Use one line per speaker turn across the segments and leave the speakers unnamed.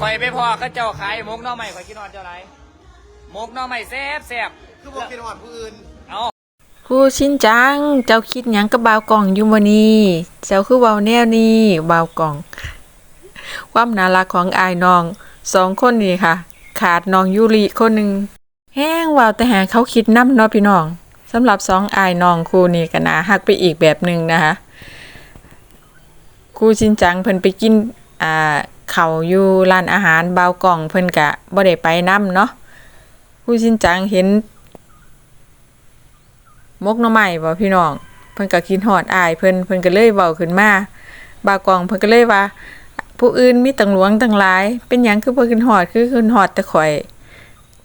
ข่อยไปพ่อเขาเจ้าขายหมกหน่อไม้ข่อยกินนอนเจ้าไรหมกหน่อไม้แซ่บแซ่บ
คือบอกกินหอดผู้อื่น
เอา
ครูชินจัง เจ้าคิดหยังกับบ่าวกล่องอยู่บ่นี้เจ้าคือเว้าแนวนี้บ่าวกล่อง ความน่ารักของอายน้องสองคนนี้ค่ะ ขาดน้องยูริคนหนึ่งแห้งเว้าแต่หาเขาคิดน้ำเนาะพี่น้องสำหรับสองอายน้องคู่นี้ก็น่าฮักไปอีกแบบหนึ่งนะคะครูชินจังเพิ่นไปกินอ่า เขาอยู่ร้านอาหารเบากล่องเพิ่นกะบ่ได้ไปนํเนาะครูชินจังเห็นมกหน่อไม้บ่พี่น้อง เพิ่นก็คิดฮอดอายเพิ่นเพิ่นก็เลยเว้าขึ้นมาบากองเพิ่นก็เลยว่า ผู้อื่นมีตังหลวงตังหลาย เป็นหยังคือบ่ขึ้นฮอดคือขึ้นฮอดแต่ข่อย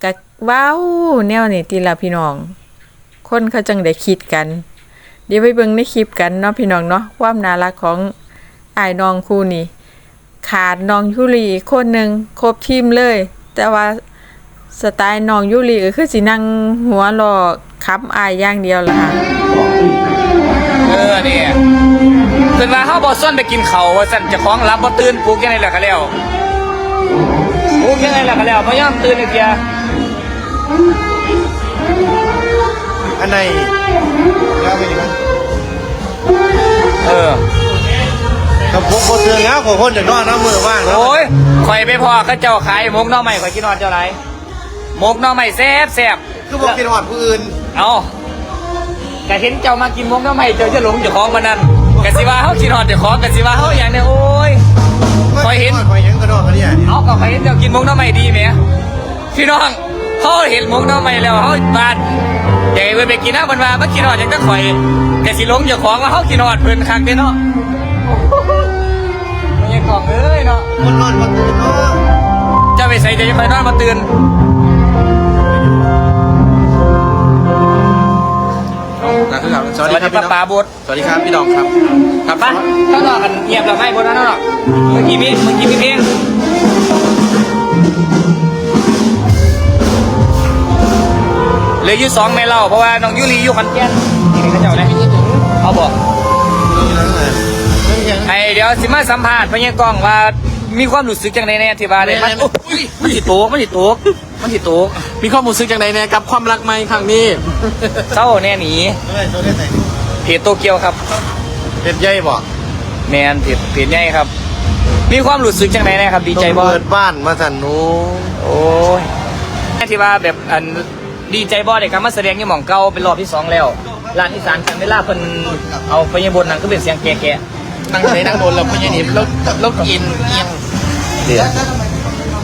ก็เว้าแนวนี้ติล่ะพี่น้อง คนเขาจังได้คิดกัน เดี๋ยวไปเบิ่งในคลิปกันเนาะพี่น้องเนาะความน่ารักของอายน้องคู่นี้ ขาดน้องยุรีคนหนึ่งครบทีมเลย แต่ว่าสไตล์น้องยุรีก็คือสินั่งหัวรอคับอายอย่างเดียวล่ะค่ะ
เออเนี่ยขึ้นมาเขาบอส่วนไปกินเขาวว่าสั่นเจะคล้าของรับบ่ตื่นปลุกยังไงล่ะก็แล้วปลุกยังไงล่ะก็แล้วบ่ยอมตื่นอีกเดีย
อันไหนแล้วไปดีมั้ย
เออ
กับผมคนเตือนแล้วของคนจะนอนน้ำมือว่างแล้ว
โอ้ยข่อยไปพ่อเขาเจ้าขายหมกหน่อไม้ข่อยกินนอนเจ้าไรหมกหน่อไม้แซ่บแซ่บ
คือบอกกินหอดผู้อื่น
เอากะเห็นเจ้ามากินหมกหน่อไม้เจ้าจะหลงเจ้าของมันนั่นกะสิว่าเขากินนอนเจ้าของกะสิว่าเขาอย่างเนี้ยโอ้ยคอยเห็น
คอยเห็นกระโดดกันเนี่ย
เอากับใครเห็นเจ้ากินหมกหน่อไม้ดีไหมพี่น้องเขาเห็นหมกหน่อไม้แล้วเขาบานอยากให้เพิ่นไปกินน้ำมันมาเมื่อกินนอนอย่างก็ข่อยกะสิหลงเจ้าของว่าเขากินนอนเพิ่นคักเด้เนาะไม่ใช่ข องเอ้ยเนาะ
คนนอนคนตื่นเนาะ
เจ้าไปใส่เดี๋ยวจะคอยนอนมาตื่น
ครับ
สวัสดีครับป้าบุตร
สวัสดีครับพี่ดองครับ
ครับป้าข้างนอกกันเงียบแล้วไม่บนนั้นหรอกเมื่อกี้มีเมื่อกี้มีเพลงเหลืออยู่สองไม่เล่าเพราะว่าน้องยูรีอยู่ขอนแก่นนี่เขาเจ้าเนี่ยเอาบอก ไอเดี๋ยวสิมาสัมภาษณ์พญากล้องว่ามีความรู้สึกจังไดแน่ที่ว่าได้มันอุ๊ยมันสิโตกมันสิโตกมันสิโตก
มีความรู้สึกอย่างไรเนี่ยกับความรักไหมครั้งนี้
เศร้าแน่หนี
เฮ้ยตัวนี้ไหน
เพจโตเกียวครับ
เป็นใหญ่บ่
แมนเพจเพจใหญ่ครับ มีความรู้สึกจังไดแน่ครับ ดีใจบ่
เปิดบ้านมาสั่นหนู
โอ้ยที่ว่าแบบอันดีใจบ่ได้กลับมาแสดงอยี่หม่องเก่าเป็นรอบที่สองแล้วร้านอีสานกันเวลาเพิ่นเอาไปยังบนนั่นก็เป็นเสียงแก่
นั่งไหนนั่งบนเราพยานิบแล้วแล้วกินเอียง
ๆเดือด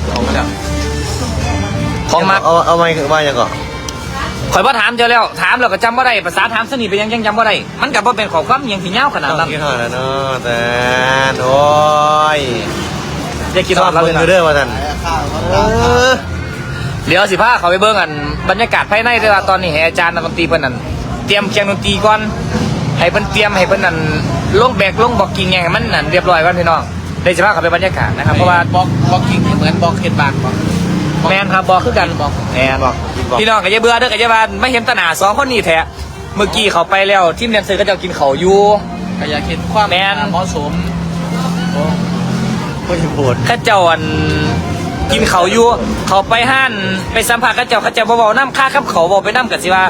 เอาไปแล้ว
ของมัก
เอาเอาไม้ว่ายังก่อน
ข่อยบ่ถามเจ้าแล้ว ถามแล้วก็จำบ่ได้ภาษาถามสนิทไปยังยังจำบ่ได้มันก็บ่เป็นข้อความอิหยังที่ยาวขนาด
ต้อ
นั้
ง
น
กินหอดแล้วเนาะแต่โอ้ย
อย่าคิด
ชอ
ว่า
บ
เรา
เบิ่
เล
ง
ย
อยู่เด้อว่าสั่นเออ
เดี๋ยวสิพาเขาไปเบิ่งอันบรรยากาศภายในเด้อว่าตอนนี้ให้อาจารย์นักดนตรีเพิ่นนั่นเตรียมเคียงดนตรีก่อน ให้เพิ่นเตรียมให้เพิ่นนั่นลงแบกลงบอกกิ่งหยังให้มันนั่นเรียบร้อยก่อนพี่น้องเดี๋ยวสิพาเขาไปบรรยากาศนะครับเพราะว่า
บล็อกบล็อกกิ้งเหมือนบล็อกเห็ดบางบล็อก
แมนครับบอกคือกันบอกแมนบอกพี่น้องก็อย่าเบื่อเด้อก็อย่าบานไม่เห็นตาหนาสองคนนี้แท้เมื่อกี้เขาไปแล้วทีมแดนเซอร์ก็จะกินเขาวอยู่
ก็อยากเห็นความ
แมน
เหมาะสม
ไม่โหด
เข้าเจ้าอันกินเขาวอยู่เขาไปห้านไปสัมผัสเข้าเจ้าเข้าเจ้าเบาๆน้ำค่าขับเขาเบาไปน้ำกันสิว่า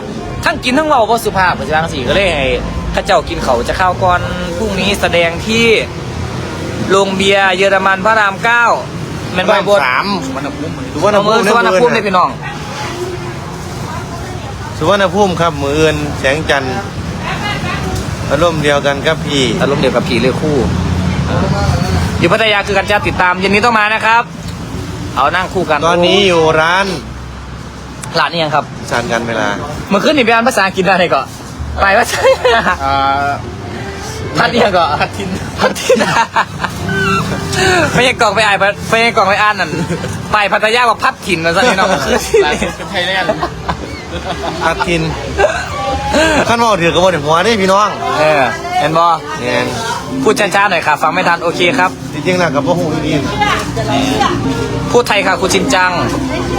ทั้งกินทั้งเบาบ่สุภาพสิว่าจังสี่ก็เลยให้เข้าเจ้ากินเขาวจะเข้าวก่อนพรุ่งนี้แสดงที่โรงเบียร์เยอรมันพระรามเก้าแมนบอยบด
สาม
มันอุภูมิ
สุวรรณ
เอา
ภู
มือ
มิ
สุวรรณภูมิเลยพี่น้อง
สุวรรณภูมิครับมืออื่นแสงจันทร์อารมณ์เดียวกันครับพี่
อารมณ์เดียวกับผีเรือคู่ อยู่พัทยาคือกันจะติดตามเย็นนี้ต้องมานะครับ เอานั่งคู่กัน
ตอนนี้อยู่ร้าน
ร้านนี้ยังครับ
สานกันเวลา
เมื่อคืนนี่ไปอ่านภาษาอังกฤษอะไรก่อน ไปว่าใช่
อ่า
พัดยังก่อน
พัดทิน
พัดทินไม่ใช่กล่องไปอ่านไม่ใช่กล่องไปอ่านนั่นไปพัทยาว่าพัดถิ่นนะสักนิดเนาะ
ลายเป็นไทยแลนด์
พัดทินขั้นว่าถือกับว่าเดี๋ยวหัวนี่พี่น้อง
เออเห็นบอ
เนี่ย
พูดช้าๆหน่อยค่ะ ฟังไม่ทันโอเคครับ
จริงๆนะกับพ่อหูดี
พูดไทยค่ะคุณชินจัง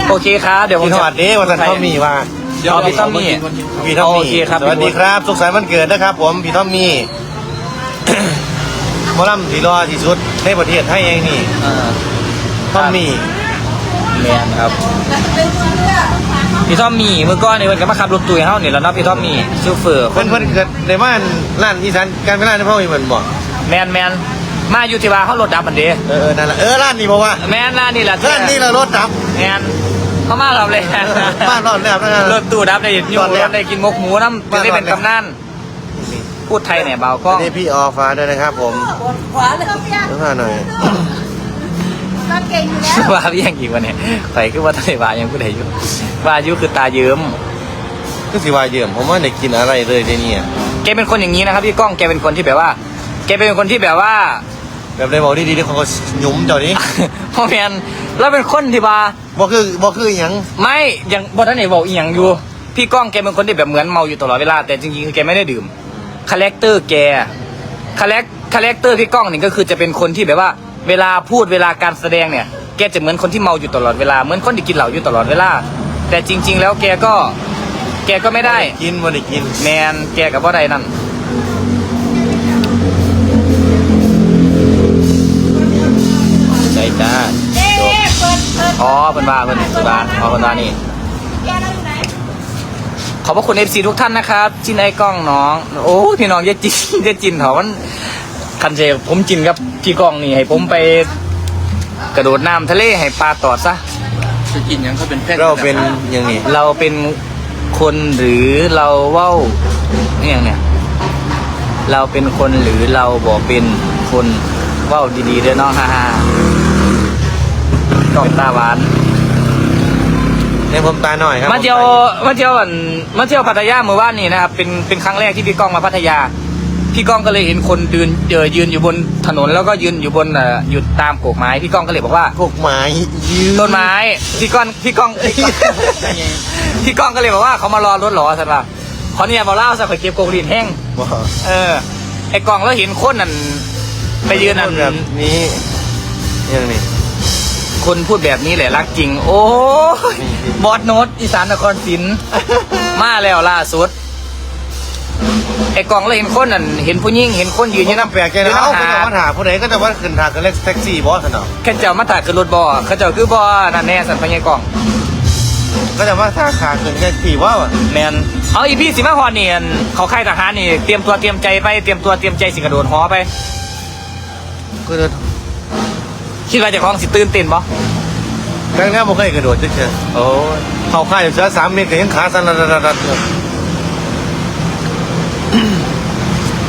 โอเคครับเดี๋ยวผม
พี่ท
จะ
อดนี้วันสันทอมมีว่า
เดี๋ยวพี่ต้อมมี่
พี่ทอม
โอ
มี
เคครับ
สวัสดีครับ สุขสันต์วันเกิดนะครับ ผมพี่ทอมมีหมอลำที่รอที่สุดในประเทศไทยเองนี่
เออ
ทอมมี่
แมนครับพี่ทอมมี่เมื่อก่อนนี่มันก็มาขับรถตู้ให้เฮานี่แหล้วเนาะพี่ทอมมี่ซูเฟอร์ค
เพิ่
น
นเพิ่นเกิดในบ้านร้านอีสานการเป็นร้านที่พ่อมีเหมือนบอก
แมนแมนมาอยู่ที่ว่าเฮารถดับมันเด้
เออเออนั่นแหละเออร้านนี้บอกว่า
แมนร้านนี่แหละ
ร้านนี้เรารถดับ
แมน เขามาเราเลย
บ้านรอดแล้วนะ
รถตู้ดับได้อยู่รถได้กินมกหมูน้ำจะได้เป็นกำนันพูดไทยเนี่ยเบาก็
นี่พี่ออฟ้าด้วยนะครับ ผม
ขวาเลยพี่
เดี๋ยวหาหน่อย
มาเก่งอยู่แล้ว
ว่าพี่ยังอีกวันเนี่ยใครคือว่าทะเลว่ายังพูดได้อยู่ว่าอายุคือตาเยิ้ม
ก็สิว่าเยี่ยมผมว่าได้กินอะไรเลยเดี๋ยวนี้อะ
แกเป็นคนอย่างนี้นะครับพี่ก้องแกเป็นคนที่แบบว่า แกเป็นคนที่แบบว่า
แบบได้บอกดีๆที่เขาก็หยุมเจ้านี้
พ่อแมนแล้วเป็นคนที่ว่า
บ่คือบ่คือหยัง
ไม่ยังบอท่านไหนบอกอีหยังอยู่ พี่ก้องแกเป็นคนที่แบบเหมือนเมาอยู่ตลอดเวลาแต่จริงๆคือแกไม่ได้ดื่มคาแรคเตอร์แกคาแรคคาแรคเตอร์พี่ก้องนี่ก็คือจะเป็นคนที่แบบว่า เวลาพูดเวลาการแสดงเนี่ย แกจะเหมือนคนที่เมาอยู่ตลอดเวลาเหมือนคนที่กินเหล้าอยู่ตลอดเวลา แต่จริง ๆ แล้วแกก็แกก็ไม่ได้
กินบ่ได้กิน
แมนแกกับว่าใดนั่น พิ่นว่าเพิ่นสุดาอ๋อเพิ่นว่านี่
แกนั่งอยู่ไหน
ขอบพระคุณ FC ทุกท่านนะครับจินไอ้กล้องน้อง โอ้ยพี่น้องอย่าจินอย่าจินเถอะมันคันเจผมจินกับพี่กล้องนี่ให้ผมไปกระโดดน้ำทะเลให้ปลาตอดซะ
จะกินหยังเขาเป็นแฟน
เราเป็นหยังนี่
เราเป็นคนหรือเราเว้าเนี่ยงเนี่ย เราเป็นคนหรือเราบอกเป็นคนเว้าดีๆเด้อเนาะฮ่าฮ่ากล้องตาหวาน
ในผมตาหน่อยครับ
มาเที่ยวมาเที่ยวอันมาเที่ยวพัทยาเมื่อวานนี้นะครับเป็นเป็นครั้งแรกที่พี่ก้องมาพัทยา พี่ก้องก็เลยเห็นคนเดินเดินยืนอยู่บนถนนแล้วก็ยืนอยู่บนเอ่ออยู่ตามโกกไม้พี่ก้องก็เลยบอกว่า
พวกไม้ยืน
ต้นไม้พี่ก้องพี่ก้องพี่ก้องพี่ก้องก็เลยบอกว่าเขามารอรถเหรอสัตว์ป่ะขอเนี่ยบอกเล่าสักข่อยเก็บโกกรีนแห้ง
บ่
เออไอ้กองแล้วเห็นคนนั่นไปยืนนั่น
แบบนี้หยังนี่
คนพูดแบบนี้แหละรักจริง โอ้ยบอสโนตอีสานนครศรีมาแล้วล่าสุด ไอ้กองแล้วเห็นคนนั่นเห็นผู้หญิงเห็นคนยืนอ
ยั
ยู่
ง
น้ำ
แปลกใจนะ
ยื
เอ้า
น้ำ
เขา
หา
จะมาถามผู้ใดก็จะว่าขึ้นทางกันเล็กแท็กซี่บอสเนาะ
เข้าเจ้ามาตากขึ้นรถบอเข้าเจ้าคือบอนั่นแน่สันพญากอง
ก็จะมาถามขาขึ้นแท็กซี่ว่า
แมนเอาอีพี่สิมาฮอนเนียนเขาค่ายทหารนี่เตรียมตัวเตรียมใจไปเตรียมตัวเตรียมใจสิกระโดดหอไป
ก็จะ
คิดว่าเจะคล้าของสิตื่นเต้นบ่
ครั้งแรกผมเคยกระโดดเฉย
โอ้ย
ๆเขาค่ายอยู่เสือสามเมตรก็ยังขาสั่นระดับ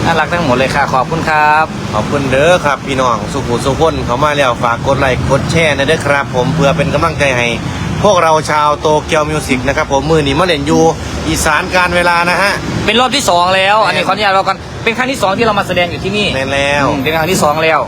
น่ารักทั้งหมดเลยค่ะ ขอบคุณครับ
ขอบคุณเด้อครับ พี่น้องสุขุสุขคนเขามาแล้วฝากกดไลค์กดแชร์นะเด้อครับ ผมเพื่อเป็นกำลังใจให้ พวกเราชาวโตเกียวมิวสิกนะครับผมมือนี้มาเล่นอยู่อีสานการเวลานะฮะ
เป็นรอบที่สองแล้ว อันนี้ขออนุญาตเรากันเป็นครั้งที่สองที่เรามาแสดงอยู่ที่นี่
แม่นแล้ว
อืมเป็นครั้งที่สองแล้ว